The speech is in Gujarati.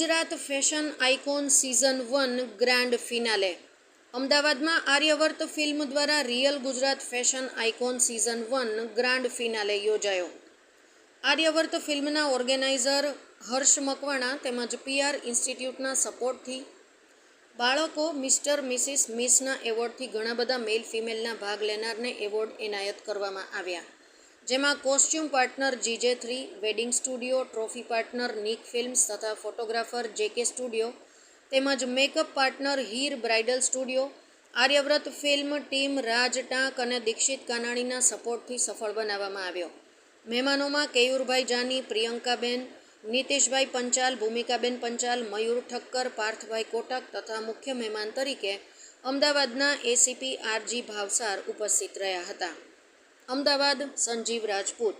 Gujarat fashion icon season one grand finale. અમદાવાદમાં આર્યવર્ત ફિલ્મ દ્વારા real Gujarat fashion icon season one grand finale યોજાયો. આર્યવર્ત ફિલ્મના ઓર્ગેનાઇઝર હર્ષ મકવાણા તેમજ પીઆર ઇન્સ્ટિટ્યૂટના સપોર્ટથી બાળકો મિસ્ટર મિસિસ મિસના એવોર્ડથી ઘણા બધા મેલ ફિમેલના ભાગ લેનારને એવોર્ડ એનાયત કરવામાં આવ્યા. જેમાં costume partner GJ three, wedding studio, trophy partner Nick films તથા ફોટોગ્રાફર જેકે સ્ટુડિયો, તેમજ makeup partner Heer bridal studio, Aryavrat film team Raj Tank અને દીક્ષિત કાનાણીના સપોર્ટથી સફળ બનાવવામાં આવ્યો. મહેમાનોમાં કેયુરભાઈ જાની, પ્રિયંકાબેન, નીતિશભાઈ પંચાલ, ભૂમિકાબેન પંચાલ, મયુર ઠક્કર, પાર્થભાઈ કોટક તથા મુખ્ય મહેમાન તરીકે અમદાવાદના એસીપી આરજી ભાવસાર ઉપસ્થિત રહ્યા હતા. અમદાવાદ સંજીવ રાજપૂત.